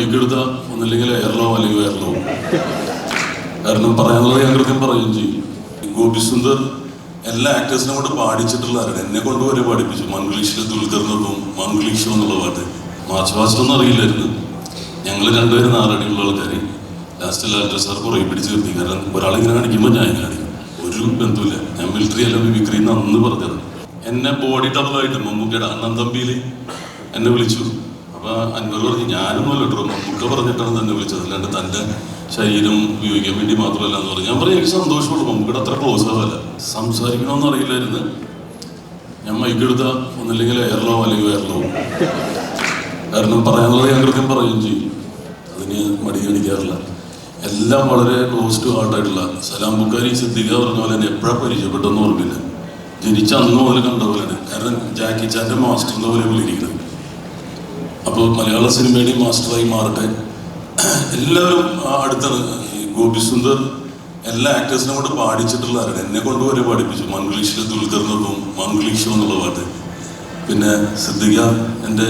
Mic എടുത്ത ഒന്നില്ലെങ്കിൽ എയർലോ അല്ലെങ്കിൽ എയർലോ കാരണം പറയാനുള്ളത് ഞാൻ കൃത്യം പറയുകയും ചെയ്യും. ഗോപി സുന്ദർ എല്ലാ ആക്ടേഴ്സിനെ കൊണ്ട് പാടിച്ചിട്ടുള്ളവരാണ് എന്നെ കൊണ്ട് വരെ പാടിപ്പിച്ചു. മംഗ്ലീഷിൽ ദുൽഖറിനൊപ്പം മംഗ്ലീഷ് എന്നുള്ള പാട്ട്. മാർച്ച് പാസ്റ്റ് ഒന്നും അറിയില്ലായിരുന്നു. ഞങ്ങൾ രണ്ടുപേരും നാലടിയുള്ള ആൾക്കാർ ലാസ്റ്റ് ലാൽറ്റർ സാർ കുറേ പിടിച്ച് നിർത്തി. കാരണം ഒരാളിങ്ങനെ കാണിക്കുമ്പോൾ ഞാൻ കാണിക്കും. ഒരു ബന്ധമില്ല ഞാൻ മിലിറ്ററി അല്ല മിമിക്രി എന്ന് അന്ന് പറഞ്ഞത്. എന്നെ ബോഡി ഡബിളായിട്ട് മമ്മൂക്കയുടെ അണ്ണൻ തമ്പിയിൽ എന്നെ വിളിച്ചു. അപ്പൊ അൻവർ പറഞ്ഞു ഞാനൊന്നും ലെറ്റർ മമ്മൂക്ക പറഞ്ഞിട്ടാണ് തന്നെ വിളിച്ചത്. അല്ലാണ്ട് തന്റെ ശരീരം ഉപയോഗിക്കാൻ വേണ്ടി മാത്രമല്ല എന്ന് പറഞ്ഞു. ഞാൻ പറഞ്ഞു എനിക്ക് സന്തോഷമുള്ളൂ മമ്മൂക്കയുടെ അത്ര ക്ലോസ് ആവല്ല. സംസാരിക്കണമെന്ന് അറിയില്ലായിരുന്നു. ഞാൻ മൈക്കെടുത്ത ഒന്നില്ലെങ്കിൽ എയർലോ അല്ലെങ്കിൽ എയർലോ കാരണം പറയാനുള്ളത് ഞാൻ കൃത്യം പറയുകയും ചെയ്യും. അതിന് മടി കാണിക്കാറില്ല. എല്ലാം വളരെ ക്ലോസ് ടു ഹാർട്ടായിട്ടുള്ള സലാം ബുക്കാരി സിദ്ദിഖ പറഞ്ഞ പോലെ തന്നെ എപ്പോഴാണ് പരിചയപ്പെട്ടെന്ന് ഓർമ്മയില്ല. ജനിച്ച അന്ന് മുതൽ കണ്ട പോലെയാണ്. കാരണം ജാക്കി ചാന്റെ മാസ്റ്ററിന്റെ പോലെ വിളിയിരിക്കുന്നത് അപ്പോൾ മലയാള സിനിമയുടെ മാസ്റ്ററായി മാറട്ടെ. എല്ലാവരും അടുത്ത ഈ ഗോപി സുന്ദർ എല്ലാ ആക്ടേഴ്സിനെ കൊണ്ട് പാടിച്ചിട്ടുള്ളവരാണ് എന്നെ കൊണ്ട് വരെ പാടിപ്പിച്ചു. മംഗ്ലീഷിൽ ദുൽഖറിനൊപ്പം മംഗ്ലീഷ് എന്നുള്ള പാട്ട്. പിന്നെ സിദ്ദിഖ എന്റെ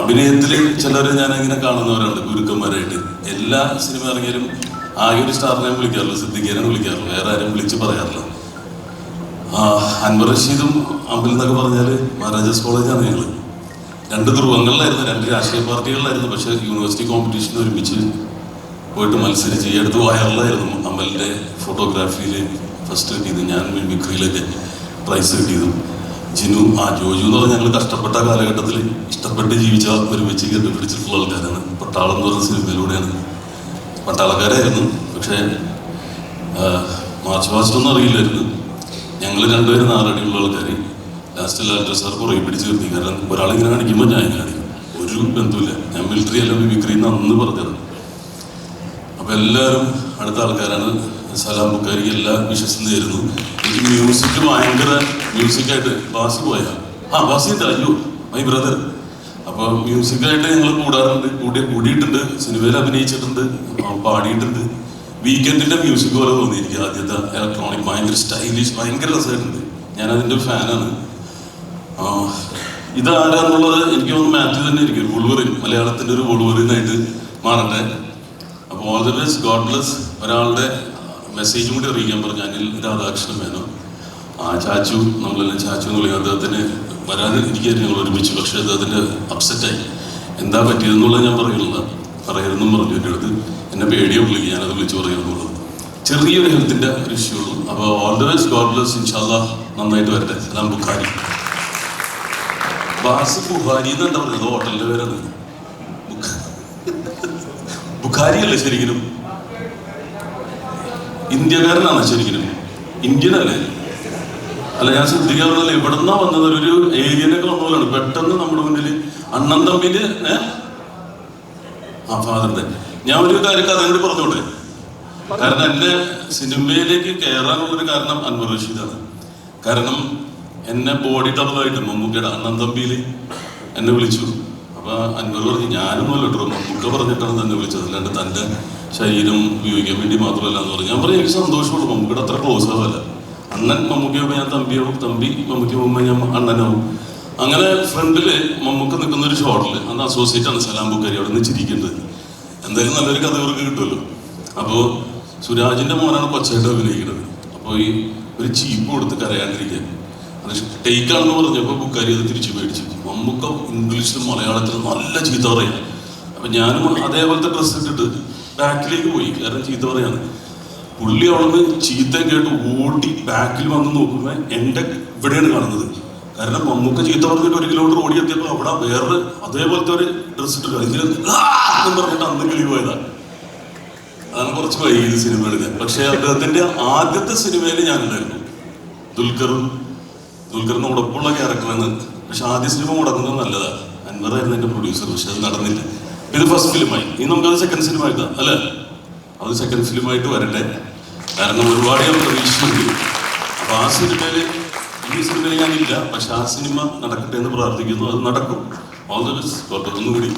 അഭിനയത്തിൽ ചിലവരെ ഞാൻ ഇങ്ങനെ കാണുന്നവരാണ് ഗുരുക്കന്മാരായിട്ട്. എല്ലാ സിനിമ ഇറങ്ങിയാലും ആകെ ഒരു സ്റ്റാറിനെ വിളിക്കാറില്ല സിദ്ദിഖേനെ വിളിക്കാറില്ല. വേറെ ആരും വിളിച്ച് പറയാറില്ല. അൻവർ റഷീദും അമ്പൽ എന്നൊക്കെ പറഞ്ഞാൽ മഹാരാജാസ് കോളേജാണ് ഞങ്ങൾ രണ്ട് ധ്രുവങ്ങളിലായിരുന്നു രണ്ട് രാഷ്ട്രീയ പാർട്ടികളിലായിരുന്നു. പക്ഷേ യൂണിവേഴ്സിറ്റി കോമ്പറ്റീഷന് ഒരുമിച്ച് പോയിട്ട് മത്സരിച്ച് ഈ അടുത്ത് വയറിലായിരുന്നു അമലിന്റെ ഫോട്ടോഗ്രാഫിയിൽ ഫസ്റ്റ് കിട്ടിയത്. ഞാൻ മിമിക്രിയിലൊക്കെ പ്രൈസ് കിട്ടിയതും. ജിനു ആ ജോജു എന്ന് പറഞ്ഞാൽ ഞങ്ങൾ കഷ്ടപ്പെട്ട കാലഘട്ടത്തിൽ ഇഷ്ടപ്പെട്ട് ജീവിച്ച ഒരുമിച്ച് കണ്ടുപിടിച്ചിട്ടുള്ള ആൾക്കാരാണ്. പട്ടാളം എന്ന് പറഞ്ഞ സിനിമയിലൂടെയാണ്. പട്ടാളക്കാരായിരുന്നു പക്ഷേ മാർച്ച് പാസ്റ്റ് ഒന്നും അറിയില്ലായിരുന്നു. ഞങ്ങൾ രണ്ടുപേരും നാലടിയുള്ള ആൾക്കാർ ലാസ്റ്റ് ലാൽറ്റർ സാർ കുറേ പിടിച്ച് നിർത്തി. കാരണം ഒരാളിങ്ങനെ കാണിക്കുമ്പോൾ ഞാൻ കാണിക്കും. ഒരു ബന്ധമില്ല ഞാൻ മിലിറ്ററി അല്ല മിമിക്രി എന്ന് അന്ന് പറഞ്ഞത്. അപ്പം എല്ലാവരും അടുത്ത ആൾക്കാരാണ്. സലാം ബുക്കാരിക്ക് എല്ലാ വിശ്വസം നേരുന്നു. എനിക്ക് മ്യൂസിക് ഭയങ്കര മ്യൂസിക്കായിട്ട് ബാസ് പോയാ. ആ ബാസി ഉണ്ട് അയ്യോ മൈ ബ്രദർ അപ്പോൾ മ്യൂസിക്കായിട്ട് ഞങ്ങൾ കൂടാറുണ്ട്. കൂടി കൂടിയിട്ടുണ്ട്. സിനിമയിൽ അഭിനയിച്ചിട്ടുണ്ട്. പാടിയിട്ടുണ്ട്. വീക്കെൻഡിന്റെ മ്യൂസിക് പോലെ തോന്നി ആദ്യത്തെ ഇലക്ട്രോണിക് ഭയങ്കര സ്റ്റൈലിഷ് ഭയങ്കര രസമായിട്ടുണ്ട്. ഞാനതിന്റെ ഫാനാണ് ആ, ഇതാരാന്നുള്ളത് എനിക്ക് തോന്നുന്നു മാത്യു തന്നെ ഇരിക്കും വുളുവറിൻ മലയാളത്തിന്റെ ഒരു വുളുവറിനായിട്ട് മാറട്ടെ. അപ്പോൾ ഓൾ ദ ഗോഡ് ബ്ലസ് ഒരാളുടെ മെസ്സേജും കൂടി അറിയിക്കാൻ പറഞ്ഞു അനിൽ രാധാകൃഷ്ണൻ മേനോ ആ ചാച്ചു നമ്മളെല്ലാം ചാച്ചു എന്ന് വിളിക്കും അദ്ദേഹത്തിന് വരാതെ ഇരിക്കുകയായിരുന്നു ഞങ്ങൾ ഒരുമിച്ച്. പക്ഷേ അദ്ദേഹത്തിന്റെ അപ്സെറ്റായി എന്താ പറ്റിയതെന്നുള്ളത് ഞാൻ പറയുന്നില്ല. പറയരുതെന്നും പറഞ്ഞു എന്റെ അടുത്ത്. എന്നെ പേടിയോ വിളിക്കും ഞാനത് വിളിച്ച് പറയുന്നുള്ളത് ചെറിയൊരു ഹെൽത്തിന്റെ ഒരു ഇഷ്യൂ ഉള്ളൂ. അപ്പോൾ ഓൾ ദ ഗോഡ് ബ്ലസ് ഇൻഷാല്ല നന്നായിട്ട് വരട്ടെ. എല്ലാം ബുഖാരി. ബാസ് ബുഹാരി എന്നെന്താ പറയുന്നത്? ഹോട്ടലിന്റെ പേരാണ് ബുഖ- ബുഖാരി അല്ലേ ശരിക്കും ഇന്ത്യക്കാരനാണ് ശരിക്കും ഇന്ത്യൻ അല്ലേ അല്ല ഞാൻ ശ്രദ്ധിക്കാറുള്ളതല്ലേ ഇവിടെ നിന്നാ വന്നത്? ഒരു ഏരിയനൊക്കെ വന്ന പെട്ടെന്ന് നമ്മുടെ മുന്നിൽ അണ്ണൻ തമ്പിന്റെ ആ ഫാദറിന്റെ ഞാൻ ഒരു കാര്യം കഥ കൂടി പറഞ്ഞോട്ടെ? കാരണം എന്റെ സിനിമയിലേക്ക് കയറാനുള്ളൊരു കാരണം അൻവർ റഷീദാണ്. കാരണം എന്നെ ബോഡി ഡബിൾ ആയിട്ട് മമ്മൂക്കയുടെ അണ്ണൻ തമ്പിയിൽ എന്നെ വിളിച്ചു. അപ്പൊ അൻവർ പറഞ്ഞു ഞാനൊന്നും കേട്ടോ മമ്മൂക്ക പറഞ്ഞിട്ടാണ് തന്നെ വിളിച്ചത്. അല്ലാണ്ട് തന്റെ ശരീരം ഉപയോഗിക്കാൻ വേണ്ടി മാത്രമല്ല എന്ന് പറഞ്ഞു. ഞാൻ പറഞ്ഞു എനിക്ക് സന്തോഷമുള്ളൂ മമ്മൂക്കയുടെ അത്ര ക്ലോസ് ആവല്ല. അണ്ണൻ മമ്മൂക്കയാകുമ്പോൾ ഞാൻ തമ്പിയാവും തമ്പി മമ്മൂക്ക പോകുമ്പോൾ ഞാൻ അണ്ണനാവും. അങ്ങനെ ഫ്രണ്ടിൽ മമ്മൂക്ക നിൽക്കുന്ന ഒരു ഷോട്ടിൽ അന്ന് അസോസിയേറ്റ് ആണ് സലാം ബുക്കാരി അവിടെ നിന്ന് ചിരിക്കേണ്ടത് എന്തായാലും നല്ലൊരു കഥ ഇവർക്ക് കിട്ടുമല്ലോ. അപ്പോൾ സുരാജിന്റെ മോനാണ് കൊച്ചായിട്ട് അഭിനയിക്കുന്നത്. അപ്പോൾ ഈ ഒരു ചീപ്പ് കൊടുത്ത് കരയാണ്ടിരിക്കാൻ. ടേക്കാണെന്ന് പറഞ്ഞപ്പോൾ ബുക്കാരി അത് തിരിച്ചു മേടിച്ചു. മമ്മൂക്ക ഇംഗ്ലീഷിലും മലയാളത്തിലും നല്ല ചീത്ത പറയാം. അപ്പം ഞാനും അതേപോലത്തെ ഡ്രസ്സ് ഇട്ടിട്ട് ബാക്കിലേക്ക് പോയി. കാരണം ചീത്ത പറയാണ്. പുള്ളി അവിടുന്ന് ചീത്ത കേട്ട് ഓടി ബാക്കിൽ വന്ന് നോക്കുമ്പോൾ എന്റെ ഇവിടെയാണ് കാണുന്നത്. കാരണം മമ്മൂക്ക ചീത്ത പറഞ്ഞിട്ട് ഒരു കിലോമീറ്റർ ഓടിയെത്തിയപ്പോൾ അവിടെ വേറെ അതേപോലത്തെ ഒരു ഡ്രസ്സ് ഇട്ട് ഇതിൽ പറഞ്ഞിട്ട് അന്ന് കിളി പോയതാണ് അതാണ് കുറച്ച് വൈകിയത് സിനിമ എടുക്കാൻ പക്ഷേ അദ്ദേഹത്തിന്റെ ആദ്യത്തെ സിനിമയിൽ ഞാനുണ്ടായിരുന്നു. ദുൽഖറും ദുൽഖറിന് ഉടപ്പുള്ള ക്യാരക്ടറാണ് പക്ഷെ ആദ്യ സിനിമ മുടങ്ങുന്നത് നല്ലതാണ് അൻവറായിരുന്നു എന്റെ പ്രൊഡ്യൂസർ പക്ഷെ അത് നടന്നില്ല. ഇത് ഫസ്റ്റ് ഫിലിമായി ഇനി നമുക്കത് സെക്കൻഡ് സിനിമ ആക്കാം അല്ല? അത് സെക്കൻഡ് ഫിലിമായിട്ട് വരട്ടെ. കാരണം ഒരുപാട് ഞാൻ പ്രതീക്ഷിച്ചുണ്ട് അപ്പൊ ആ സിനിമയിൽ ഈ സിനിമയിൽ ഞാനില്ല. പക്ഷെ ആ സിനിമ നടക്കട്ടെ എന്ന് പ്രാർത്ഥിക്കുന്നു. അത് നടക്കും. ഓൾ ദ ബെസ്റ്റ് ഒന്നുകൂടി.